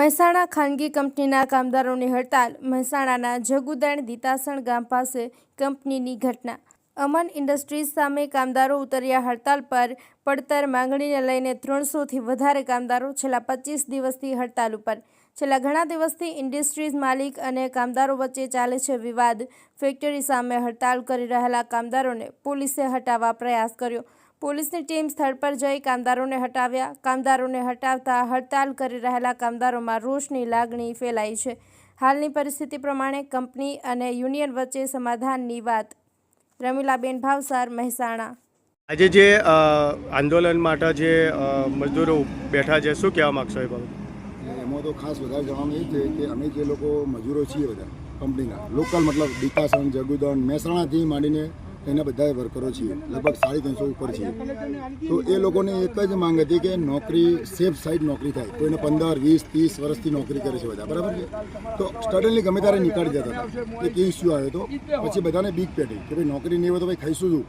મહેસાણા ખાનગી કંપનીના કામદારોની હડતાલ મહેસાણાના જગુદાણ દીતાસણ ગામ પાસે કંપનીની ઘટના. અમન ઇન્ડસ્ટ્રીઝ સામે કામદારો ઉતર્યા હડતાલ પર પડતર માંગણીને લઈને ત્રણસોથી વધારે કામદારો છેલ્લા પચીસ દિવસથી હડતાલ ઉપર. છેલ્લા ઘણા દિવસથી ઇન્ડસ્ટ્રીઝ માલિક અને કામદારો વચ્ચે ચાલે છે વિવાદ. ફેક્ટરી સામે હડતાલ કરી રહેલા કામદારોને પોલીસે હટાવવા પ્રયાસ કર્યો. પોલીસની ટીમ સ્થળ પર જઈ કામદારોને હટાવ્યા. કામદારોને હટાવતા હડતાલ કરી રહેલા કામદારોમાં રોષની લાગણી ફેલાઈ છે. હાલની પરિસ્થિતિ પ્રમાણે કંપની અને યુનિયન વચ્ચે સમાધાનની વાત. રમીલાબેન ભાવસાર મહેસાણા. આજે જે આંદોલન માટે જે મજદૂરો બેઠા છે શું કહેવા માગશો એ બાબત? એમાં તો ખાસ વધારે જણાવવાનું એ છે કે અમે જે લોકો મજૂરો છીએ બધા કંપનીના લોકલ મતલબ દીતાસણ જગુદણ મહેસાણાથી માંડીને એના બધા વર્કરો છીએ. લગભગ સાડી ત્રણસો ઉપર છીએ. તો એ લોકોને એક જ માંગ હતી કે નોકરી, સેફ સાઈડ નોકરી થાય. તો એને પંદર, વીસ, ત્રીસ વર્ષથી નોકરી કરે છે બધા. બરાબર છે? તો સડનલી ગમે ત્યારે નીકળી જતા હતા. એક ઇસ્યુ આવ્યો હતો. પછી બધાને બીક પેટી કે ભાઈ નોકરી નહીં હોય તો ભાઈ ખાઈશું શું?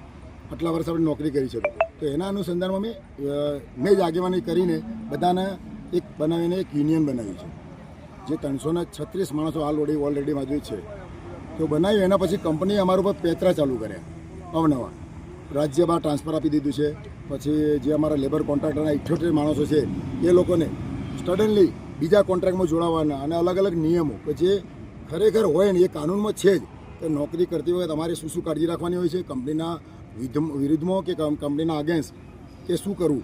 આટલા વર્ષ આપણે નોકરી કરી છે. તો એના અનુસંધાનમાં મેં મેં જ આગેવાની કરીને બધાને એક બનાવીને એક યુનિયન બનાવી છે. જે ત્રણસોને છત્રીસ માણસો ઓલરેડી ઓલરેડી બાજુ છે. તો બનાવ્યું. એના પછી કંપનીએ અમારા ઉપર પેતરા ચાલુ કર્યા. અવનવા રાજ્યમાં ટ્રાન્સફર આપી દીધું છે. પછી જે અમારા લેબર કોન્ટ્રાક્ટરના ઇઠ્યોતેર માણસો છે, એ લોકોને સડનલી બીજા કોન્ટ્રાક્ટમાં જોડાવાના અને અલગ અલગ નિયમો. કે જે ખરેખર હોય ને એ કાનૂનમાં છે જ. કે નોકરી કરતી વખતે તમારે શું શું કાળજી રાખવાની હોય છે? કંપનીના વિરુદ્ધમાં કે કંપનીના અગેન્સ્ટ કે શું કરવું?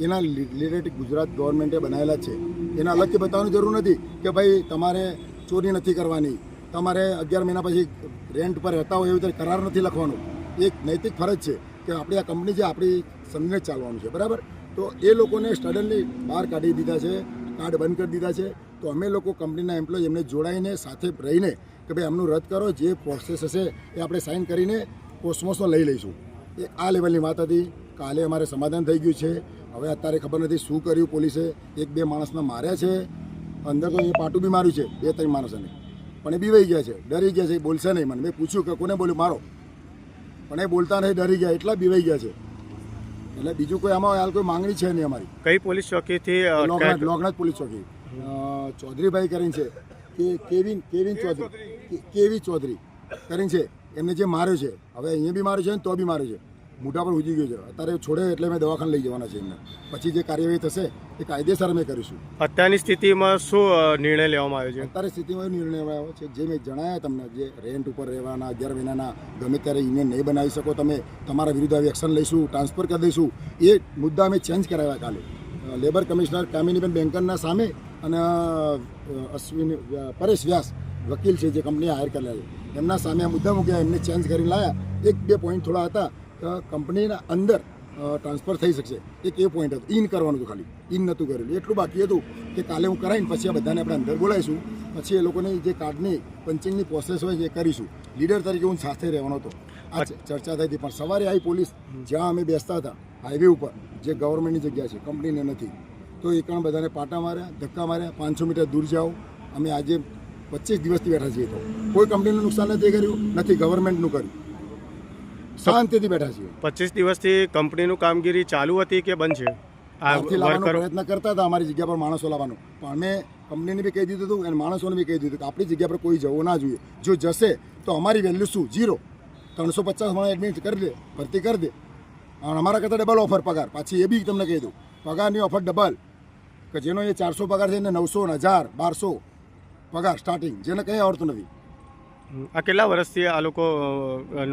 એના રિલેટેડ ગુજરાત ગવર્મેન્ટે બનાવેલા છે. એના અલગથી બતાવવાની જરૂર નથી કે ભાઈ તમારે ચોરી નથી કરવાની. તમારે અગિયાર મહિના પછી રેન્ટ પર રહેતા હોય એવી રીતે કરાર નથી લખવાનો. એક નૈતિક ફરજ છે કે આપણી આ કંપની છે, આપણી સંઘને ચાલવાનું છે, બરાબર? તો એ લોકોને સડનલી બહાર કાઢી દીધા છે, કાર્ડ બંધ કરી દીધા છે. તો અમે લોકો કંપનીના એમ્પ્લોય એમને જોડાઈને, સાથે રહીને કે ભાઈ આમનું રદ કરો, જે પ્રોસેસ હશે એ આપણે સાઇન કરીને પોસ્ટમોસમાં લઈ લઈશું. એ આ લેવલની વાત હતી. કાલે અમારે સમાધાન થઈ ગયું છે. હવે અત્યારે ખબર નથી શું કર્યું પોલીસે. એક બે માણસને માર્યા છે. અંદર તો એ પાટું બી માર્યું છે. બે ત્રણ માણસોને. પણ એ બીવાઈ ગયા છે. ડરી ગયા છે. બોલશે નહીં મને. મેં પૂછ્યું કે કોને બોલ્યું? મારો. પણ એ બોલતા નહીં ડરી ગયા એટલા બીવાઈ ગયા છે. એટલે બીજું કોઈ આમાં હાલ કોઈ માંગણી છે નહીં અમારી. કઈ પોલીસ ચોકીથી લોકનાથ લોકનાથ પોલીસ ચોકી. ચૌધરીભાઈ કરીને છે. કે કેવિન કેવિન ચૌધરી. કે- કેવી ચૌધરી. કરીને છે. એમને જે માર્યો છે. હવે અહીંયા બી માર્યો છે ને તો બી માર્યો છે. મોઢા પર ઉજી ગયો છે. અત્યારે છોડે એટલે મેં દવાખાને લઈ જવાના છે એમને. પછી જે કાર્યવાહી થશે એ કાયદેસર અમે કરીશું. અત્યારની સ્થિતિમાં શું નિર્ણય લેવામાં આવ્યો છે? અત્યારે સ્થિતિમાં નિર્ણય આવ્યો છે. જે મેં જણાવ્યા તમને જે રેન્ટ ઉપર રહેવાના અગિયાર મહિનાના ગમે ત્યારે યુનિયન નહીં બનાવી શકો તમે તમારા વિરુદ્ધ આવી એક્શન લઈશું ટ્રાન્સફર કરી દઈશું. એ મુદ્દા અમે ચેન્જ કરાવ્યા કાલે. લેબર કમિશનર કામિનીબેન બેંકરના સામે અને અશ્વિન પરેશ વ્યાસ વકીલ છે જે કંપની હાયર કરેલા એમના સામે આ મુદ્દા મૂક્યા એમને ચેન્જ કરીને લાયા. એક બે પોઈન્ટ થોડા હતા. કંપનીના અંદર ટ્રાન્સફર થઈ શકશે. એક એ પોઈન્ટ હતો. ઇન કરવાનું હતું ખાલી. ઇન નહોતું કરેલું. એટલું બાકી હતું કે કાલે હું કરાવીને પછી આ બધાને આપણે અંદર બોલાવીશું. પછી એ લોકોને જે કાર્ડની પંચિંગની પ્રોસેસ હોય એ કરીશું. લીડર તરીકે હું સાથે રહેવાનો હતો. આ ચર્ચા થઈ હતી. પણ સવારે આવી પોલીસ જ્યાં અમે બેસતા હતા હાઈવે ઉપર જે ગવર્મેન્ટની જગ્યા છે કંપનીને નથી. તો એ કારણ બધાને પાટા માર્યા ધક્કા માર્યા પાંચસો મીટર દૂર જાઓ. અમે આજે પચીસ દિવસથી બેઠા છીએ તો. કોઈ કંપનીનું નુકસાન નથી કર્યું નથી ગવર્મેન્ટનું કર્યું. શાંતિથી બેઠા છીએ. પચીસ દિવસથી કંપનીનું કામગીરી ચાલુ હતી કે બંધ છે? આથી લાવવાનો પ્રયત્ન કરતા હતા અમારી જગ્યા પર માણસો લાવવાનો. પણ અમે કંપનીને બી કહી દીધું હતું અને માણસોને બી કહી દીધું કે આપણી જગ્યા પર કોઈ જવું ના જોઈએ. જો જશે તો અમારી વેલ્યુ શું? ઝીરો ત્રણસો પચાસ માણસ એડમિટ કરી દે ભરતી કરી દે. અને અમારા કરતાં ડબલ ઓફર પગાર. પાછી એ બી તમને કહી દઉં. પગારની ઓફર ડબલ કે જેનો એ ચારસો પગાર છે એને નવસો ને હજાર બારસો પગાર સ્ટાર્ટિંગ જેને કંઈ આવડતું નથી. આ કેટલા વર્ષથી આ લોકો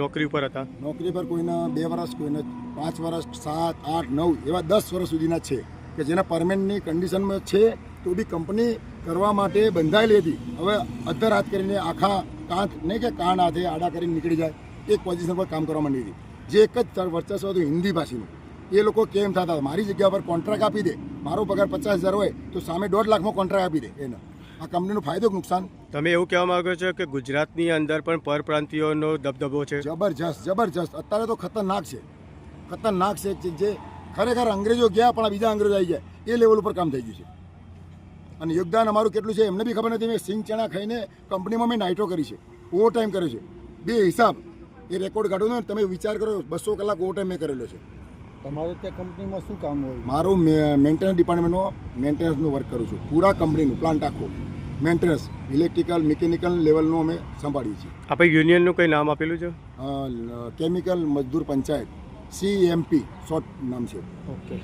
નોકરી ઉપર હતા? નોકરી પર કોઈના બે વર્ષ, કોઈને પાંચ વર્ષ, સાત, આઠ, નવ, એવા દસ વર્ષ સુધીના છે કે જેના પરમેન્ટની કન્ડિશનમાં છે તો બી કંપની કરવા માટે બંધાયેલી હતી. હવે અધર હાથ કરીને આખા કાંત નહીં કે કાન હાથે આડા કરીને નીકળી જાય, એક પોઝિશન પર કામ કરવા માંડી હતી. જે એક જ વર્ચસ્વ હતું હિન્દી ભાષીનું. એ લોકો કેમ થતા મારી જગ્યા પર કોન્ટ્રાક્ટ આપી દે. મારો પગાર પચાસ હજાર હોય તો સામે દોઢ લાખમાં કોન્ટ્રાક્ટ આપી દે એને. આ કંપનીનો ફાયદો કે નુકસાન? તમે એવું કહેવા માંગો છો કે ગુજરાતની અંદર પણ પરપ્રાંતિયોનો દબદબો છે? જબરજસ્ત જબરજસ્ત. અત્યારે તો ખતરનાક છે. ખતરનાક છે જે ખરેખર અંગ્રેજો ગયા પણ આ બીજા અંગ્રેજો આવી ગયા. એ લેવલ ઉપર કામ થઈ ગયું છે. અને યોગદાન અમારું કેટલું છે એમને બી ખબર નથી. મેં સિંગ ચણા ખાઈને કંપનીમાં મેં નાઇટો કરી છે. ઓવર ટાઈમ કર્યો છે. બે હિસાબ. એ રેકોર્ડ કાઢો ને તમે વિચાર કરો બસો કલાક ઓવર ટાઈમ મેં કરેલો છે. તમારે ત્યાં કંપનીમાં શું કામ હોય? મારું મેન્ટેનન્સ ડિપાર્ટમેન્ટનો મેન્ટેનન્સનું વર્ક કરું છું. પૂરા કંપનીનું પ્લાન્ટ આખો. મેન્ટેનન્સ ઇલેક્ટ્રિકલ મિકેનિકલ લેવલનું અમે સંભાળીએ છીએ. આપણે યુનિયનનું કંઈ નામ આપેલું છે? Chemical Mazdoor Panchayat CMP short નામ છે. ઓકે